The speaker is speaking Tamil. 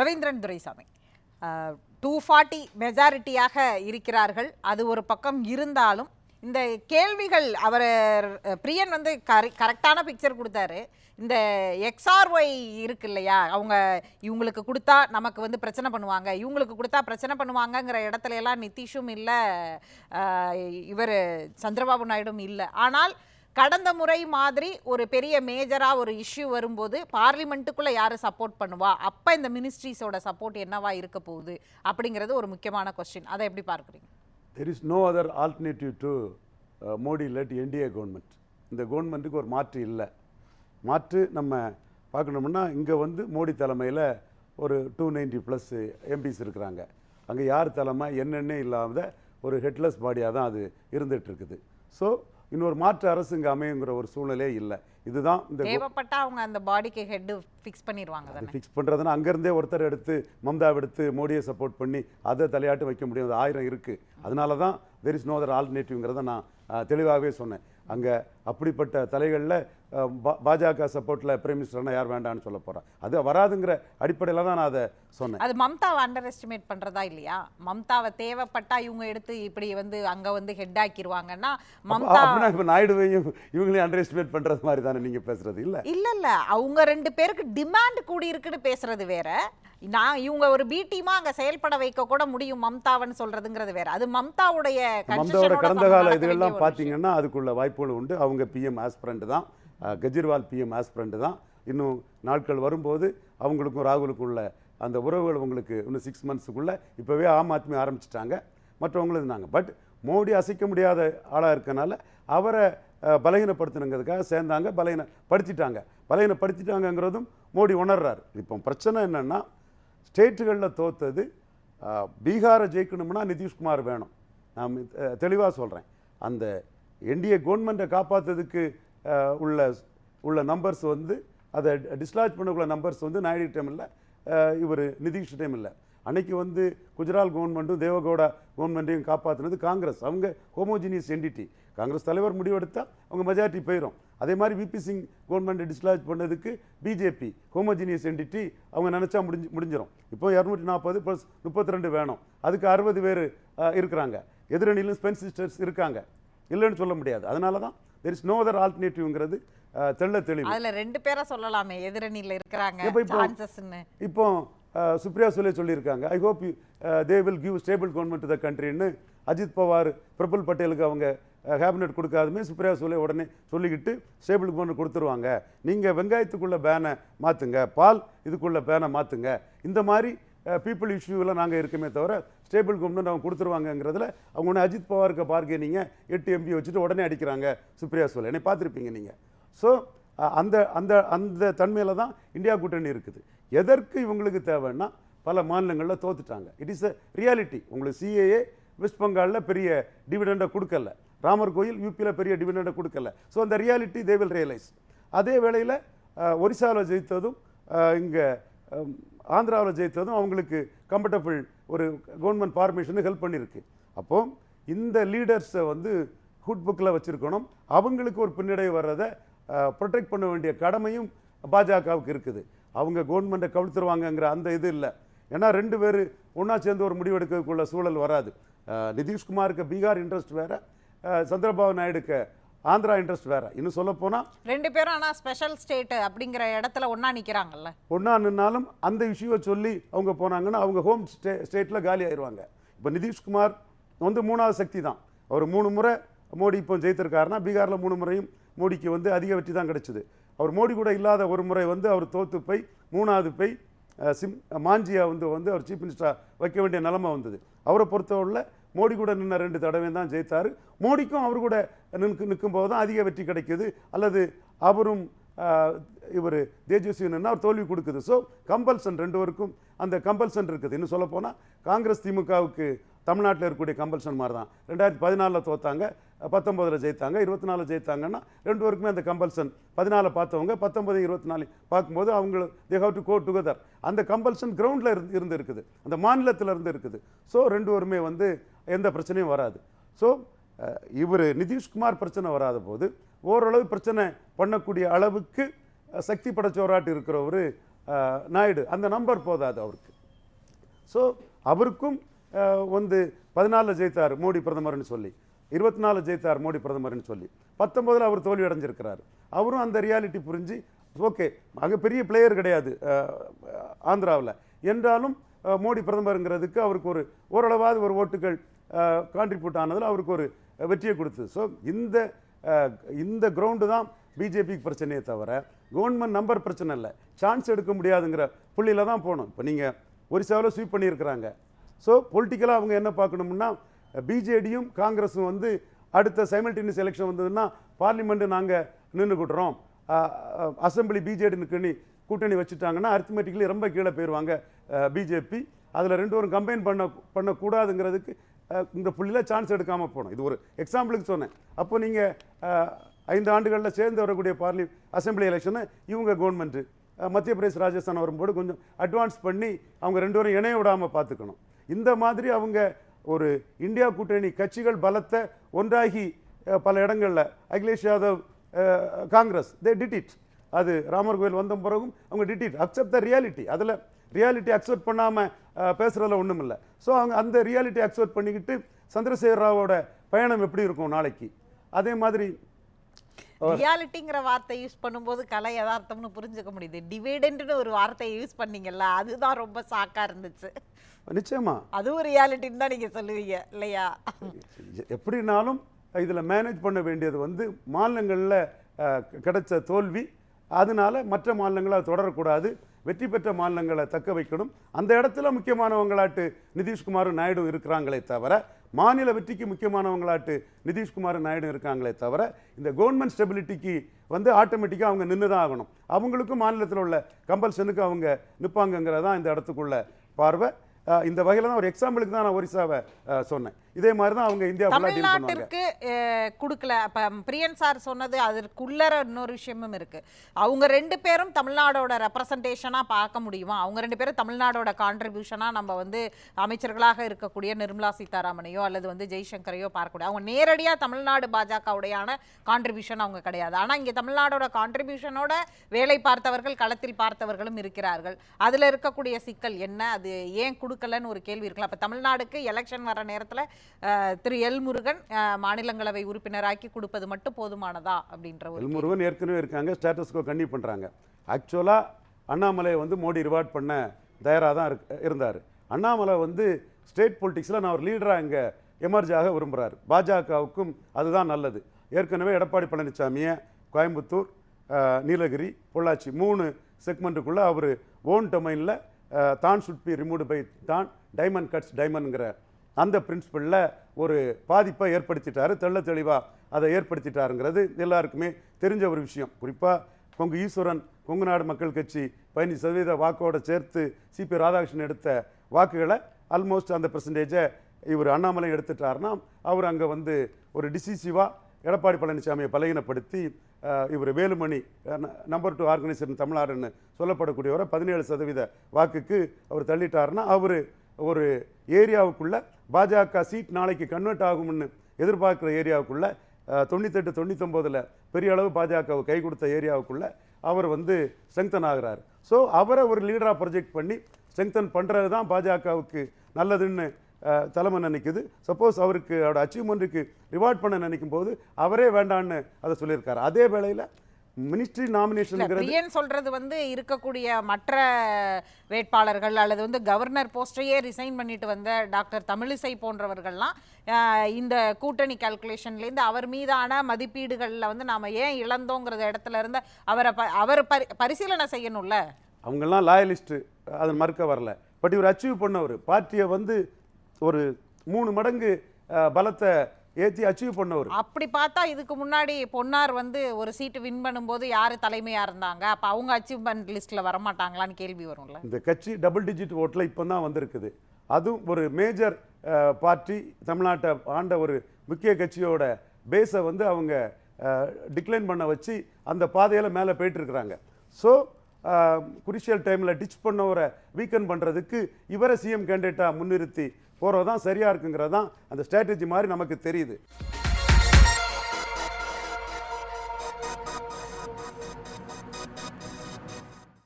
ரவீந்திரன் துரைசாமி. டூ ஃபார்ட்டி மெஜாரிட்டியாக இருக்கிறார்கள். அது ஒரு பக்கம் இருந்தாலும் இந்த கேள்விகள் அவர் பிரியன் வந்து கரெ கரெக்டான பிக்சர் கொடுத்தாரு. இந்த எக்ஸ்ஆர்ஒய் இருக்கு இல்லையா? அவங்க இவங்களுக்கு கொடுத்தா நமக்கு வந்து பிரச்சனை பண்ணுவாங்க. இவங்களுக்கு கொடுத்தா பிரச்சனை பண்ணுவாங்கங்கிற இடத்துல எல்லாம் நிதிஷும் இல்லை இவர் சந்திரபாபு நாயுடும் இல்லை. ஆனால் கடந்த முறை மாதிரி ஒரு பெரிய மேஜராக ஒரு இஷ்யூ வரும்போது பார்லிமெண்ட்டுக்குள்ளே யார் சப்போர்ட் பண்ணுவா? அப்போ இந்த மினிஸ்ட்ரிஸோட சப்போர்ட் என்னவா இருக்க போகுது? அப்படிங்கிறது ஒரு முக்கியமான கொஸ்டின் அதை எப்படி பார்க்குறீங்க? There is no other alternative to Modi led NDA government இந்த கவர்மெண்ட்டுக்கு ஒரு மாற்று இல்லை. மாற்று நம்ம பார்க்கணும்னா இங்கே வந்து மோடி தலைமையில் ஒரு டூ நைன்டி ப்ளஸ் எம்பிஸ் இருக்கிறாங்க. அங்கே யார் தலைமை என்னென்ன இல்லாத ஒரு ஹெட்லெஸ் பாடியாக தான் அது இருந்துகிட்ருக்குது ஸோ இன்னொரு மாற்று அரசு இங்கே அமையுங்கிற ஒரு சூழ்நிலையே இல்லை. இதுதான் இந்த தேவைப்பட்டா அவங்க அந்த பாடிக்கு ஹெட் ஃபிக்ஸ் பண்ணிடுவாங்க ஃபிக்ஸ் பண்ணுறதுனா அங்கேருந்தே ஒருத்தர் எடுத்து மம்தாவை எடுத்து மோடியை சப்போர்ட் பண்ணி அதை தலையாட்டு வைக்க முடியும். அது ஆயிரம் இருக்குது அதனால தான் தெர் இஸ் நோ அதர் ஆல்டர்னேட்டிவ்ங்கிறத நான் தெளிவாகவே சொன்னேன். அங்கே அப்படிப்பட்ட தலைகளில் பாஜக சப்போர்ட்டில் பிரைம் மினிஸ்டர்னா யார் வேண்டாம்னு சொல்ல போகிறேன் அது வராதுங்கிற அடிப்படையில் தான் நான் அதை சொன்னேன். அது மம்தாவை அண்டர் எஸ்டிமேட் பண்றதா இல்லையா? மம்தாவை தேவைப்பட்டா இவங்க எடுத்து இப்படி வந்து அங்க வந்து ஹெட் ஆக்கிடுவாங்கன்னா மம்தா இப்போ நாயுடுவையும் இவங்களையும் அண்டர் எஸ்டிமேட் பண்ணுறது மாதிரி தானே நீங்கள் பேசுறது? இல்லை. இல்ல இல்ல. அவங்க ரெண்டு பேருக்கு டிமாண்ட் கூடி இருக்குன்னு பேசுறது வேற. நான் இவங்க ஒரு பி டீமா அங்க செயல்பட வைக்க கூட முடியும் மம்தாவன்னு சொல்றதுங்கிறது வேற. அது மம்தாவுடைய மம்தாவோட கடந்த கால இதுகள்லாம். பார்த்தீங்கன்னா அதுக்குள்ள வாய்ப்புகள் உண்டு. அவங்க பிஎம் ஆஸ்பிரண்ட் தான். கெஜ்ரிவால் பிஎம் ஆஸ்பிரண்ட் தான். இன்னும் நாட்கள் வரும்போது அவங்களுக்கும் ராகுலுக்கும் உள்ள அந்த உறவுகள் உங்களுக்கு இன்னும் சிக்ஸ் மந்த்ஸுக்குள்ளே இப்போவே ஆம் ஆத்மி ஆரம்பிச்சிட்டாங்க. மற்றவங்களும் இருந்தாங்க பட் மோடி அசைக்க முடியாத ஆளாக இருக்கனால அவரை பலகீனப்படுத்தணுங்கிறதுக்காக சேர்ந்தாங்க. பலகீனப்படுத்திட்டாங்க பலகீனப்படுத்திட்டாங்கங்கிறதும் மோடி உணர்றாரு. இப்போ பிரச்சனை என்னன்னா ஸ்டேட்டுகளில் தோத்தது பீகாரை ஜெயிக்கணும்னா நிதிஷ்குமார் வேணும். நான் தெளிவாக சொல்கிறேன் அந்த என்டிஏ கவர்மெண்ட்டை காப்பாற்றுறதுக்கு உள்ள உள்ள நம்பர்ஸ் வந்து அதை டிஸ்லாஜ் பண்ணக்குள்ள நம்பர்ஸ் வந்து நாயுடு டைம் இல்லை இவர் நிதிஷ் டைம் இல்லை. அன்னைக்கு வந்து குஜராத் கவர்மெண்ட்டும் தேவகவுடா கவர்மெண்ட்டையும் காப்பாற்றினது காங்கிரஸ். அவங்க ஹோமோஜினியஸ் என்டிட்டி காங்கிரஸ் தலைவர் முடிவெடுத்தால் அவங்க மெஜாரிட்டி போயிடும் அதே மாதிரி விபி சிங் கவர்மெண்ட்டை டிஸ்லாஜ் பண்ணதுக்கு பிஜேபி ஹோமோஜினியஸ் என்டிட்டி அவங்க நினச்சா முடிஞ்சு முடிஞ்சிடும் இப்போ இரநூத்தி நாற்பது ப்ளஸ் முப்பத்தி ரெண்டு வேணும். அதுக்கு அறுபது பேர் இருக்கிறாங்க. எதிரணியிலும் ஸ்பென் சிஸ்டர்ஸ் இருக்காங்க. இல்லைன்னு சொல்ல முடியாது. அதனால தான் தெர் இஸ் நோ அதர் ஆல்டர்னேட்டிவ்ங்கிறது தெள்ள தெளிவு. அதுல ரெண்டு பேரை சொல்லலாமே எதிரணியில இருக்கிறாங்க இப்போ- சான்சஸ்ன்னு இப்போ சுப்ரியா சுலே சொல்லியிருக்காங்க. I hope they will give stable government to the கண்ட்ரின்னு Ajit Pawar Praful பட்டேலுக்கு அவங்க கேபினெட் கொடுக்காதுமே சுப்ரியா சுலே உடனே சொல்லிக்கிட்டு ஸ்டேபிள் கவர்மெண்ட் கொடுத்துருவாங்க. நீங்கள் வெங்காயத்துக்குள்ள பேனை மாற்றுங்க பால் இதுக்குள்ள பேனை மாற்றுங்க இந்த மாதிரி பீப்புள் இஷ்யூவில் நாங்கள் இருக்கமே தவிர ஸ்டேபிள் கவர்மெண்ட் அவங்க கொடுத்துருவாங்கங்கிறதுல அவங்க ஒன்று அஜித் பவாருக்கு நீங்கள் எட்டு எம்பி வச்சுட்டு உடனே அடிக்கிறாங்க சுப்ரியா சுலே என்னை பார்த்துருப்பீங்க நீங்கள் ஸோ அந்த அந்த அந்த தன்மையில் தான் இந்தியா கூட்டணி இருக்குது. எதற்கு இவங்களுக்கு தேவைன்னா பல மாநிலங்களில் தோத்துட்டாங்க. இட் இஸ் அ ரியாலிட்டி உங்களுக்கு சிஏஏ வெஸ்ட் பெங்காலில் பெரிய டிவிடெண்டை கொடுக்கல. ராமர் கோயில் யூபியில் பெரிய டிவிடெண்டை கொடுக்கல. ஸோ அந்த ரியாலிட்டி தே வில் ரியலைஸ் அதே வேளையில் ஒரிசாவில் ஜெயித்ததும் இங்கே ஆந்திராவில் ஜெயித்ததும் அவங்களுக்கு கம்ஃபர்டபுள் ஒரு கவர்மெண்ட் ஃபார்மேஷன் ஹெல்ப் பண்ணியிருக்கு அப்போ இந்த லீடர்ஸை வந்து ஹுட் புக்கில் வச்சுருக்கணும். அவங்களுக்கு ஒரு பின்னடைவு வர்றதை ப்ரொடெக்ட் பண்ண வேண்டிய கடமையும் பாஜகவுக்கு இருக்குது. அவங்க கவர்மெண்ட்டை கவிழ்த்துருவாங்கங்கிற அந்த இது இல்லை. ஏன்னா ரெண்டு பேர் ஒன்றா சேர்ந்து ஒரு முடிவெடுக்கக்குள்ள சூழல் வராது. நிதிஷ்குமாருக்கு பீகார் இன்ட்ரெஸ்ட் வேறு சந்திரபாபு நாயுடுக்கு ஆந்திரா இன்ட்ரெஸ்ட் வேற. இன்னும் சொல்லப்போனால் ரெண்டு பேரும் ஆனா ஸ்பெஷல் ஸ்டேட் அப்படிங்கிற இடத்துல ஒண்ணா நிக்கிறாங்கல்ல. ஒன்றா நின்னாலும் அந்த இஷ்யூவை சொல்லி அவங்க போனாங்கன்னா அவங்க ஹோம் ஸ்டே ஸ்டேட்டில் காலி ஆயிடுவாங்க இப்போ நிதிஷ்குமார் வந்து மூணாவது சக்தி தான். அவர் மூணு முறை மோடி இப்போ ஜெயித்திருக்காருன்னா பீகாரில் மூணு முறையும் மோடிக்கு வந்து அதிக வெற்றி தான் கிடைச்சது. அவர் மோடி கூட இல்லாத ஒரு முறை வந்து அவர் தோத்து போய் மூணாவது போய் சிம் மாஞ்சியா வந்து வந்து அவர் சீஃப் மினிஸ்டராக வைக்க வேண்டிய நிலைமை வந்தது. அவரை பொறுத்தவரையில் மோடி கூட நின்ன ரெண்டு தடவை தான் ஜெயித்தார். மோடிக்கும் அவர் கூட நிற்கு நிற்கும் போது தான் அதிக வெற்றி கிடைக்குது. அல்லது அவரும் இவர் தேஜஸ்வி நின்னா அவர் தோல்வி கொடுக்குது. ஸோ கம்பல்சன் ரெண்டு பேருக்கும் அந்த கம்பல்சன் இருக்குது. இன்னும் சொல்லப்போனால் காங்கிரஸ் திமுகவுக்கு தமிழ்நாட்டில் இருக்கக்கூடிய கம்பல்சன் மாதிரி தான் ரெண்டாயிரத்தி பதினாலில் தோத்தாங்க பத்தொம்பதில் ஜெயித்தாங்க இருபத்தி நாலில் ஜெயித்தாங்கன்னா ரெண்டு பேருக்குமே அந்த கம்பல்சன். பதினாலில் பார்த்தவங்க பத்தொம்பது இருபத்தி நாலு பார்க்கும்போது அவங்க they have to go together அந்த கம்பல்சன் கிரவுண்டில் இருந்து இருந்து இருக்குது. அந்த மாநிலத்தில் இருந்து இருக்குது. ஸோ ரெண்டு பேருமே வந்து எந்த பிரச்சனையும் வராது. ஸோ இவர் நிதிஷ்குமார் பிரச்சனை வராத போது ஓரளவு பிரச்சனை பண்ணக்கூடிய அளவுக்கு சக்தி படைச்சோராட்டி இருக்கிறவர் நாயுடு. அந்த நம்பர் போதாது அவருக்கு. ஸோ அவருக்கும் வந்து பதினாலில் ஜெயித்தார் மோடி பிரதமர்னு சொல்லி. இருபத்தி நாலு ஜெயித்தார் மோடி பிரதமர்னு சொல்லி. பத்தொம்போதில் அவர் தோல்வி அடைஞ்சிருக்கிறார் அவரும் அந்த ரியாலிட்டி புரிஞ்சு ஓகே அங்கே பெரிய பிளேயர் கிடையாது ஆந்திராவில். என்றாலும் மோடி பிரதமருங்கிறதுக்கு அவருக்கு ஒரு ஓரளவாவது ஒரு ஓட்டுகள் கான்ட்ரிபியூட் ஆனதில் அவருக்கு ஒரு வெற்றியை கொடுத்தது. ஸோ இந்த இந்த கிரவுண்டு தான் பிஜேபிக்கு பிரச்சனையே தவிர கவர்மெண்ட் நம்பர் பிரச்சனை இல்லை. சான்ஸ் எடுக்க முடியாதுங்கிற புள்ளியில் தான் போகணும் இப்போ நீங்கள் ஒரிசாவில் ஸ்வீப் பண்ணியிருக்கிறாங்க. ஸோ பொலிட்டிக்கலாக அவங்க என்ன பார்க்கணும்னா பிஜேடியும் காங்கிரஸும் வந்து அடுத்த சைமல்டேனியஸ் எலெக்ஷன் வந்ததுன்னா பார்லிமெண்ட்டு நாங்கள் நின்றுக்கிட்டுறோம் அசம்பிளி பிஜேடி நிற்கணி கூட்டணி வச்சுட்டாங்கன்னா அரித்மெட்டிக்கலி ரொம்ப கீழே போயிடுவாங்க பிஜேபி அதில் ரெண்டு பேரும் கம்பைன் பண்ண பண்ணக்கூடாதுங்கிறதுக்கு இந்த புள்ளியில் சான்ஸ் எடுக்காமல் போனோம் இது ஒரு எக்ஸாம்பிளுக்கு சொன்னேன். அப்போ நீங்கள் ஐந்து ஆண்டுகளில் சேர்ந்து வரக்கூடிய பார்லி அசம்பிளி எலெக்ஷனை இவங்க கவர்மெண்ட்டு மத்திய பிரதேஷ் ராஜஸ்தான் வரும்போது கொஞ்சம் அட்வான்ஸ் பண்ணி அவங்க ரெண்டு பேரும் இணைய விடாமல் பார்த்துக்கணும். இந்த மாதிரி அவங்க ஒரு இந்தியா கூட்டணி கட்சிகள் பலத்தை ஒன்றாகி பல இடங்களில். Akhilesh Yadav Congress they did it அது ராமர் கோயில் வந்த பிறகும் அவங்க did it accept the reality அதில் ரியாலிட்டி அக்செப்ட் பண்ணாமல் பேசுகிறதில் ஒன்றும் இல்லை ஸோ அவங்க அந்த ரியாலிட்டி அக்செப்ட் பண்ணிக்கிட்டு சந்திரசேகர ராவோட பயணம் எப்படி இருக்கும் நாளைக்கு? அதே மாதிரி ரியாலிட்டிங்கிற வார்த்தை யூஸ் பண்ணும்போது கலை யதார்த்தம்னு புரிஞ்சுக்க முடியுது. டிவைடன்ட்னு ஒரு வார்த்தையை யூஸ் பண்ணீங்கல்ல அதுதான் ரொம்ப சாக்கா இருந்துச்சு. நிச்சயமா. அதுவும் ரியாலிட்டின்னு தான் நீங்க சொல்லுவீங்க இல்லையா? எப்படினாலும் இதில் மேனேஜ் பண்ண வேண்டியது வந்து மாநிலங்களில் கிடைச்ச தோல்வி அதனால மற்ற மாநிலங்களை தொடரக்கூடாது. வெற்றி பெற்ற மாநிலங்களை தக்க வைக்கணும். அந்த இடத்துல முக்கியமானவங்களாட்டு நிதிஷ்குமாரும் நாயுடு இருக்கிறாங்களே தவிர மாநில வெற்றிக்கு முக்கியமானவங்களாட்டு நிதிஷ்குமார் நாயுடு இருக்காங்களே தவிர இந்த கவர்மெண்ட் ஸ்டெபிலிட்டிக்கு வந்து ஆட்டோமேட்டிக்காக அவங்க நின்று தான் ஆகணும். அவங்களுக்கும் மாநிலத்தில் உள்ள கம்பல்ஷனுக்கு அவங்க நிற்பாங்கங்கிறதான் இந்த இடத்துக்குள்ள பார்வை. இந்த வகையில் தான் ஒரு எக்ஸாம்பிளுக்கு தான் நான் ஒரிசாவை சொன்னேன். இதே மாதிரி தான் அவங்க இந்தியா தமிழ்நாட்டிற்கு கொடுக்கல. அப்ப பிரியன் சார் சொன்னது அதற்குள்ளர இன்னொரு விஷயமும் இருக்கு. அவங்க ரெண்டு பேரும் தமிழ்நாடோட ரெப்ரசன்டேஷனாக பார்க்க முடியுமா? அவங்க ரெண்டு பேரும் தமிழ்நாடோட கான்ட்ரிபியூஷனா நம்ம வந்து அமைச்சர்களாக இருக்கக்கூடிய நிர்மலா சீதாராமனையோ அல்லது வந்து ஜெய்சங்கரையோ பார்க்கக்கூடாது அவங்க நேரடியாக தமிழ்நாடு பாஜகவுடையான கான்ட்ரிபியூஷன் அவங்க கிடையாது. ஆனா இங்கே தமிழ்நாடோட கான்ட்ரிபியூஷனோட வேலை பார்த்தவர்கள் களத்தில் பார்த்தவர்களும் இருக்கிறார்கள். அதில் இருக்கக்கூடிய சிக்கல் என்ன? அது ஏன் கொடுக்கலன்னு ஒரு கேள்வி இருக்கலாம் அப்போ தமிழ்நாடுக்கு எலெக்ஷன் வர நேரத்தில் திரு எல் முருகன் மாநிலங்களவை உறுப்பினராக்கி கொடுப்பது மட்டும் போதுமானதா அப்படின்ற ஒரு எல்முருகன் ஏற்கனவே இருக்காங்க ஸ்டேட்டஸ்கோ கண்டி பண்ணுறாங்க ஆக்சுவலாக அண்ணாமலையை வந்து மோடி ரிவார்ட் பண்ண தயாராக தான் இருக் இருந்தார். அண்ணாமலை வந்து ஸ்டேட் பொலிட்டிக்ஸில் நான் ஒரு லீடராக இங்கே எமர்ஜாக விரும்புகிறார் பாஜகவுக்கும் அதுதான் நல்லது. ஏற்கனவே எடப்பாடி பழனிசாமியை கோயம்புத்தூர் நீலகிரி பொள்ளாச்சி மூணு செக்மெண்ட்டுக்குள்ளே அவர் ஓன் டொமைனில் தான் சுட் பி ரிமூவ்டு பை தான் டைமண்ட் கட்ஸ் டைமண்ட்ங்கிற அந்த பிரின்சிபலில் ஒரு பாதிப்பை ஏற்படுத்திட்டாரு தெள்ள தெளிவாக அதை ஏற்படுத்திட்டாருங்கிறது எல்லாருக்குமே தெரிஞ்ச ஒரு விஷயம். குறிப்பாக கொங்கு ஈஸ்வரன் கொங்கு நாடு மக்கள் கட்சி பதினஞ்சு சதவீத வாக்கோட சேர்த்து சிபி ராதாகிருஷ்ணன் எடுத்த வாக்குகளை ஆல்மோஸ்ட் அந்த பெர்சன்டேஜை இவர் அண்ணாமலை எடுத்துட்டாருன்னா அவர் அங்கே வந்து ஒரு டிசிசிவாக எடப்பாடி பழனிசாமியை பலகீனப்படுத்தி இவர் வேலுமணி நம்பர் டூ ஆர்கனைசேஷன் தமிழ்நாடுன்னு சொல்லப்படக்கூடியவரை பதினேழு சதவீத வாக்குக்கு அவர் தள்ளிட்டாருன்னா அவர் ஒரு ஏரியாவுக்குள்ளே பாஜக சீட் நாளைக்கு கன்வெர்ட் ஆகும்னு எதிர்பார்க்குற ஏரியாவுக்குள்ள தொண்ணூத்தெட்டு தொண்ணூத்தொம்போதில் பெரிய அளவு பாஜகவை கை கொடுத்த ஏரியாவுக்குள்ளே அவர் வந்து ஸ்ட்ரெங்தன் ஆகிறார். ஸோ அவரை ஒரு லீடராக ப்ரொஜெக்ட் பண்ணி ஸ்ட்ரெங்தன் பண்ணுறது தான் பாஜகவுக்கு நல்லதுன்னு தலைமை நினைக்குது. சப்போஸ் அவருக்கு அவரோட அச்சீவ்மெண்ட்டுக்கு ரிவார்ட் பண்ண நினைக்கும் போது அவரே வேண்டான்னு அதை சொல்லியிருக்காரு. அதே வேளையில் மினிஸ்ட்ரி பிரியன் சொல்றது வந்து இருக்கக்கூடிய மற்ற வேட்பாளர்கள் அல்லது வந்து கவர்னர் போஸ்டையே ரிசைன் பண்ணிட்டு வந்த டாக்டர் தமிழிசை போன்றவர்கள்லாம் இந்த கூட்டணி இருந்து அவர் மீதான மதிப்பீடுகள்ல வந்து நாம ஏன் இழந்தோங்கிற இடத்துல இருந்து அவரை ப- அவர் பரி பரிசீலனை செய்யணும்ல? அவங்கெல்லாம் லாயலிஸ்ட்டு அதை மறுக்க வரல. பட் இவர் அச்சீவ் பண்ணவர். பார்ட்டியை வந்து ஒரு மூணு மடங்கு பலத்தை ஏற்றி அச்சீவ் பண்ணவர். அப்படி பார்த்தா இதுக்கு முன்னாடி பொன்னார் வந்து ஒரு சீட்டு வின் பண்ணும்போது யாரு தலைமையா இருந்தாங்க? அப்ப அவங்க அச்சீவ்மெண்ட் லிஸ்ட்ல வரமாட்டாங்களான்னு கேள்வி வரும்ல. இந்த கட்சி டபுள் டிஜிட் ஓட்டில் இப்போ தான் வந்திருக்குது. அதுவும் ஒரு மேஜர் பார்ட்டி தமிழ்நாட்டை ஆண்ட ஒரு முக்கிய கட்சியோட பேஸை வந்து அவங்க டிக்ளைன் பண்ண வச்சு அந்த பாதையில் மேலே போயிட்டுருக்குறாங்க. ஸோ குரிஷியல் டைமில் டிச் பண்ணவரை வீக்கன் பண்ணுறதுக்கு இவரை சிஎம் கேண்டிடேட்டாக முன்னிறுத்தி போகிறது தான் சரியாக இருக்குங்கிறது தான் அந்த ஸ்ட்ராட்டஜி மாதிரி நமக்கு தெரியுது.